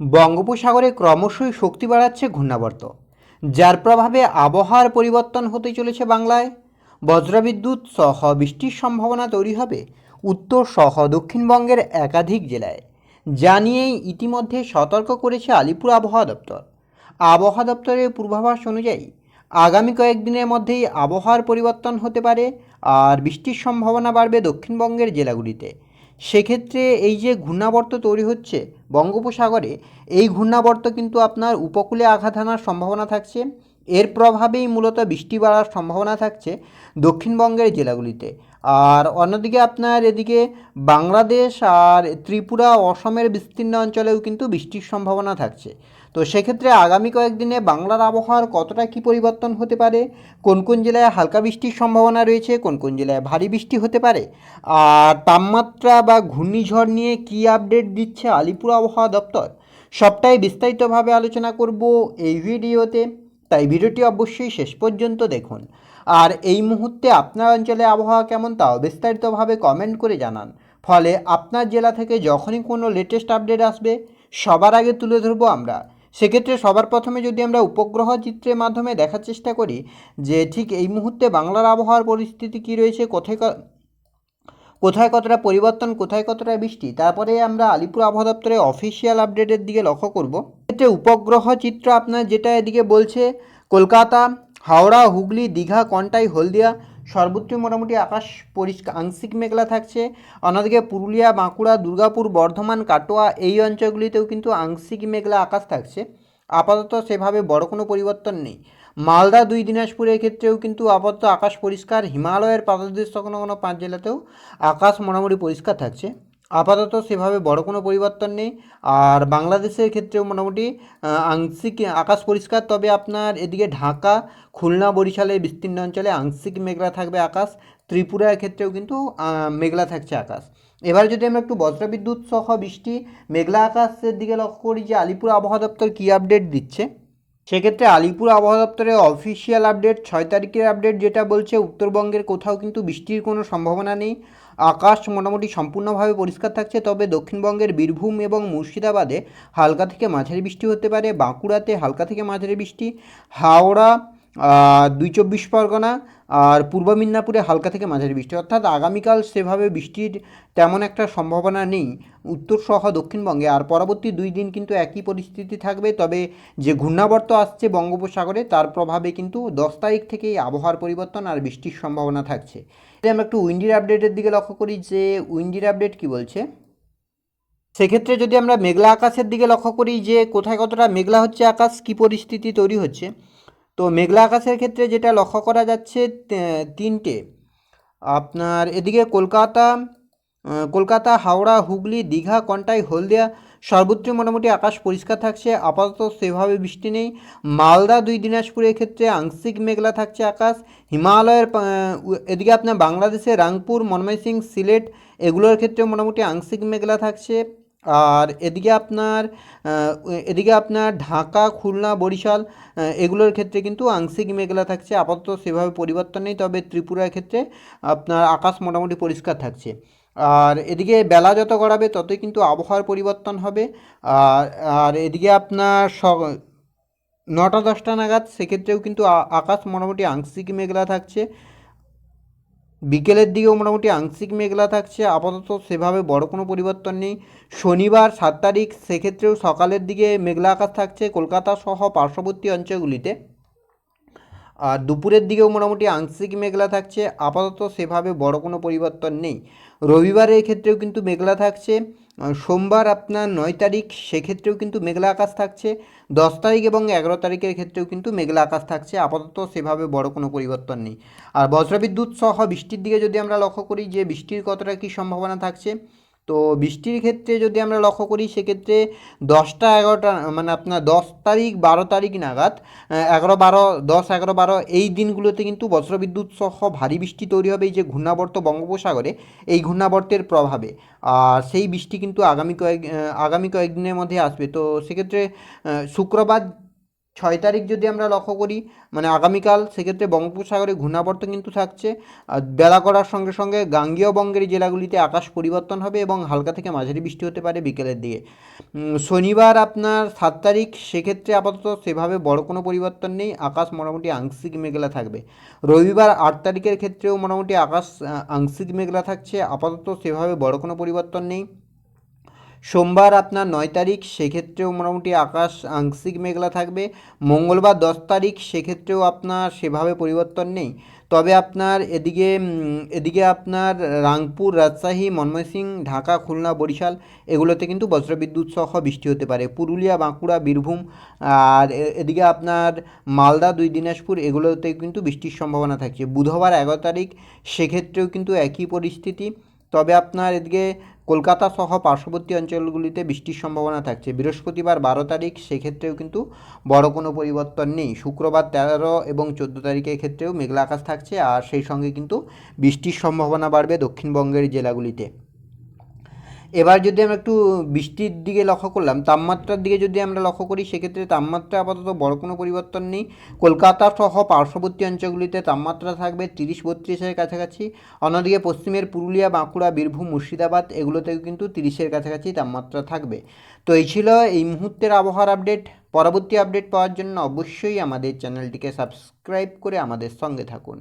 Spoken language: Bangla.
বঙ্গোপসাগরে ক্রমশই শক্তি বাড়াচ্ছে ঘূর্ণাবর্ত, যার প্রভাবে আবহাওয়ার পরিবর্তন হতে চলেছে বাংলায়। বজ্রবিদ্যুৎ সহ বৃষ্টির সম্ভাবনা তৈরি হবে উত্তর সহ দক্ষিণবঙ্গের একাধিক জেলায়, যা নিয়েই ইতিমধ্যে সতর্ক করেছে আলিপুর আবহাওয়া দপ্তর। আবহাওয়া দপ্তরের পূর্বাভাস অনুযায়ী, আগামী কয়েকদিনের মধ্যেই আবহাওয়ার পরিবর্তন হতে পারে আর বৃষ্টির সম্ভাবনা বাড়বে দক্ষিণবঙ্গের জেলাগুলিতে। সেক্ষেত্রে এই যে ঘূর্ণাবর্ত তৈরি হচ্ছে বঙ্গোপসাগরে, এই ঘূর্ণাবর্ত কিন্তু আপনার উপকূলে আঘাত হানার সম্ভাবনা থাকছে। এর প্রভাবেই মূলত বৃষ্টি বাড়ার সম্ভাবনা থাকছে দক্ষিণবঙ্গের জেলাগুলিতে। আর অন্যদিকে আপনার এদিকে বাংলাদেশ আর ত্রিপুরা অসমের বিস্তীর্ণ অঞ্চলেও কিন্তু বৃষ্টির সম্ভাবনা থাকছে। তো সেক্ষেত্রে আগামী কয়েকদিনে বাংলার আবহাওয়ার কতটা কী পরিবর্তন হতে পারে? কোন কোন জেলায় হালকা বৃষ্টির সম্ভাবনা রয়েছে? কোন কোন জেলায় ভারী বৃষ্টি হতে পারে? আর তাপমাত্রা বা ঘূর্ণিঝড় নিয়ে কী আপডেট দিচ্ছে আলিপুর আবহাওয়া দপ্তর? সবটাই বিস্তারিতভাবে আলোচনা করব এই ভিডিওতে। তাই ভিডিওটি অবশ্যই শেষ পর্যন্ত দেখুন। আর এই মুহূর্তে আপনার অঞ্চলে আবহাওয়া কেমন তাও বিস্তারিতভাবে কমেন্ট করে জানান। ফলে আপনার জেলা থেকে যখনই কোনো লেটেস্ট আপডেট আসবে, সবার আগে তুলে ধরবো আমরা। সেক্ষেত্রে সবার প্রথমে যদি আমরা উপগ্রহ চিত্রের মাধ্যমে দেখার চেষ্টা করি যে ঠিক এই মুহূর্তে বাংলার আবহাওয়ার পরিস্থিতি কী রয়েছে, কোথায় কোথায় কতটা পরিবর্তন, কোথায় কতটা বৃষ্টি, তারপরে আমরা আলিপুর আবহাওয়া দপ্তরের অফিসিয়াল আপডেটের দিকে লক্ষ্য করব। এতে উপগ্রহ চিত্র আপনার যেটা এদিকে বলছে, কলকাতা, হাওড়া, হুগলি, দীঘা, কন্টাই, হলদিয়া সর্বত্র মোটামুটি আকাশ পরিষ্কার, আংশিক মেঘলা থাকছে। অন্যদিকে পুরুলিয়া, বাঁকুড়া, দুর্গাপুর, বর্ধমান, কাটোয়া এই অঞ্চলগুলিতেও কিন্তু আংশিক মেঘলা আকাশ থাকছে। আপাতত সেভাবে বড় কোনো পরিবর্তন নেই। মালদা, দুই দিনাজপুরের ক্ষেত্রেও কিন্তু আপাতত আকাশ পরিষ্কার। হিমালয়ের পাদদেশ কোনো কোনো পাঁচ জেলাতেও আকাশ মোটামুটি পরিষ্কার থাকছে। আপাতত সেভাবে বড় কোনো পরিবর্তন নেই। আর বাংলাদেশের ক্ষেত্রেও মোটামুটি আংশিক আকাশ পরিষ্কার। তবে আপনার এদিকে ঢাকা, খুলনা বরিশালের বিস্তীর্ণ অঞ্চলে আংশিক মেঘলা থাকবে আকাশ। ত্রিপুরার ক্ষেত্রেও কিন্তু মেঘলা থাকছে আকাশ। এবার যদি আমরা একটু বজ্রবিদ্যুৎ সহ বৃষ্টি, মেঘলা আকাশের দিকে লক্ষ্য করি যে আলিপুর আবহাওয়া দপ্তর কী আপডেট দিচ্ছে? সেক্ষেত্রে আলিপুর আবহাওয়া দপ্তরের অফিসিয়াল আপডেট ছয় তারিখের আপডেট যেটা বলছে, উত্তরবঙ্গের কোথাও কিন্তু বৃষ্টির কোনো সম্ভাবনা নেই। আকাশ মোটামুটি সম্পূর্ণভাবে পরিষ্কার থাকছে, তবে দক্ষিণবঙ্গের বীরভূম এবং মুর্শিদাবাদে হালকা থেকে মাঝারি বৃষ্টি হতে পারে, বাঁকুড়াতে হালকা থেকে মাঝারি বৃষ্টি, হাওড়া দুই চব্বিশ পরগনা আর পূর্ব মিদনাপুরে হালকা থেকে মাঝারি বৃষ্টি। অর্থাৎ আগামীকাল সেভাবে বৃষ্টির তেমন একটা সম্ভাবনা নেই উত্তর সহ দক্ষিণবঙ্গে। আর পরবর্তী দুই দিন কিন্তু একই পরিস্থিতি থাকবে। তবে যে ঘূর্ণাবর্ত আসছে বঙ্গোপসাগরে, তার প্রভাবে কিন্তু দশ তারিখ থেকেই আবহাওয়ার পরিবর্তন আর বৃষ্টির সম্ভাবনা থাকছে। যদি আমরা একটু উইন্ডির আপডেটের দিকে লক্ষ্য করি যে উইন্ডির আপডেট কি বলছে? সেক্ষেত্রে যদি আমরা মেঘলা আকাশের দিকে লক্ষ্য করি যে কোথায় কতটা মেঘলা হচ্ছে আকাশ, কী পরিস্থিতি তৈরি হচ্ছে তো মেঘলা আকাশের ক্ষেত্রে যেটা লক্ষ্য করা যাচ্ছে তিনটে। আপনার এদিকে কলকাতা কলকাতা, হাওড়া, হুগলি, দীঘা, কন্টাই, হলদিয়া, সর্বত্র মোটামুটি আকাশ পরিষ্কার থাকছে, আপাতত সেভাবে বৃষ্টি নেই। মালদা, দুই দিনাজপুরের ক্ষেত্রে আংশিক মেঘলা থাকছে আকাশ। হিমালয়ের এদিকে আপনার বাংলাদেশের রাংপুর ময়মনসিং সিলেট, এগুলোর ক্ষেত্রে মোটামুটি আংশিক মেঘলা থাকছে। আর এদিকে আপনার এদিকে আপনার ঢাকা, খুলনা, বরিশাল এগুলোর ক্ষেত্রে কিন্তু আংশিক মেঘলা থাকছে। আপাতত সেভাবে পরিবর্তন নেই, তবে ত্রিপুরার ক্ষেত্রে আপনার আকাশ মোটামুটি পরিষ্কার থাকছে। আর এদিকে বেলা যত গড়াবে, ততই কিন্তু আবহাওয়ার পরিবর্তন হবে। আর আর এদিকে আপনার নটা, দশটা নাগাদ সেক্ষেত্রেও কিন্তু আকাশ মোটামুটি আংশিক মেঘলা থাকছে। বিকেলের দিকেও মোটামুটি আংশিক মেঘলা থাকছে। আপাতত সেভাবে বড় কোনো পরিবর্তন নেই। শনিবার সাত তারিখ, সেক্ষেত্রেও সকালের দিকে মেঘলা আকাশ থাকছে কলকাতা সহ পার্শ্ববর্তী অঞ্চলগুলিতে। আর দুপুরের দিকেও মোটামুটি আংশিক মেঘলা থাকছে। আপাতত সেভাবে বড় কোনো পরিবর্তন নেই। রবিবারের ক্ষেত্রেও কিন্তু মেঘলা থাকছে। সোমবার আপনার নয় তারিখ, সেক্ষেত্রেও কিন্তু মেঘলা আকাশ থাকছে। দশ তারিখ এবং এগারো তারিখের ক্ষেত্রেও কিন্তু মেঘলা আকাশ থাকছে। আপাতত সেভাবে বড় কোনো পরিবর্তন নেই। আর বজ্রবিদ্যুৎ সহ বৃষ্টির দিকে যদি আমরা লক্ষ্য করি যে বৃষ্টির কতটা কী সম্ভাবনা থাকছে তো বৃষ্টির ক্ষেত্রে যদি আমরা লক্ষ্য করি, সেক্ষেত্রে দশটা এগারোটা মানে আপনার দশ তারিখ, বারো তারিখ নাগাদ এগারো বারো, দশ এগারো বারো, এই দিনগুলোতে কিন্তু বজ্রবিদ্যুৎ সহ ভারী বৃষ্টি তৈরি হবে। এই যে ঘূর্ণাবর্ত বঙ্গোপসাগরে, এই ঘূর্ণাবর্তের প্রভাবে। আর সেই বৃষ্টি কিন্তু আগামী কয়েক আগামী কয়েকদিনের মধ্যে আসবে। তো সেক্ষেত্রে শুক্রবার ছয় তারিখ যদি আমরা লক্ষ্য করি মানে আগামীকাল সেক্ষেত্রে বঙ্গোপসাগরে ঘূর্ণাবর্ত কিন্তু থাকছে। আর বেলা করার সঙ্গে সঙ্গে গাঙ্গেয় বঙ্গের জেলাগুলিতে আকাশ পরিবর্তন হবে এবং হালকা থেকে মাঝারি বৃষ্টি হতে পারে বিকেলের দিকে। শনিবার আপনার সাত তারিখ, সেক্ষেত্রে আপাতত সেভাবে বড় কোনো পরিবর্তন নেই। আকাশ মোটামুটি আংশিক মেঘলা থাকবে। রবিবার আট তারিখের ক্ষেত্রেও মোটামুটি আকাশ আংশিক মেঘলা থাকছে। আপাতত সেভাবে বড় কোনো পরিবর্তন নেই। সোমবার আপনার নয় তারিখ, সেক্ষেত্রেও মোটামুটি আকাশ আংশিক মেঘলা থাকবে। মঙ্গলবার দশ তারিখ, সেক্ষেত্রেও আপনার সেভাবে পরিবর্তন নেই। তবে আপনার এদিকে এদিকে আপনার রাংপুর, রাজশাহী, ময়মনসিং, ঢাকা, খুলনা, বরিশাল, এগুলোতে কিন্তু বজ্রবিদ্যুৎ সহ বৃষ্টি হতে পারে। পুরুলিয়া, বাঁকুড়া, বীরভূম আর এদিকে আপনার মালদা, দুই দিনাজপুর, এগুলোতে কিন্তু বৃষ্টির সম্ভাবনা থাকছে। বুধবার এগারো তারিখ, সেক্ষেত্রেও কিন্তু একই পরিস্থিতি। তবে আপনার এদিকে কলকাতা সহ পার্শ্ববর্তী অঞ্চলগুলিতে বৃষ্টির সম্ভাবনা থাকছে। বৃহস্পতিবার বারো তারিখ, সেক্ষেত্রেও কিন্তু বড় কোনো পরিবর্তন নেই। শুক্রবার তেরো এবং চোদ্দ তারিখের ক্ষেত্রেও মেঘলা আকাশ থাকছে, আর সেই সঙ্গে কিন্তু বৃষ্টির সম্ভাবনা বাড়বে দক্ষিণবঙ্গের জেলাগুলিতে। এবার যদি আমরা একটু বৃষ্টির দিকে লক্ষ্য করলাম, তাপমাত্রার দিকে যদি আমরা লক্ষ্য করি, সেক্ষেত্রে তাপমাত্রা আপাতত বড় কোনো পরিবর্তন নেই। কলকাতা সহ পার্শ্ববর্তী অঞ্চলগুলিতে তাপমাত্রা থাকবে তিরিশ বত্রিশের কাছাকাছি। অন্যদিকে পশ্চিমের পুরুলিয়া, বাঁকুড়া, বীরভূম, মুর্শিদাবাদ এগুলোতেও কিন্তু তিরিশের কাছাকাছি তাপমাত্রা থাকবে। তো এই ছিল এই মুহূর্তের আবহাওয়ার আপডেট। পরবর্তী আপডেট পাওয়ার জন্য অবশ্যই আমাদের চ্যানেলটিকে সাবস্ক্রাইব করে আমাদের সঙ্গে থাকুন।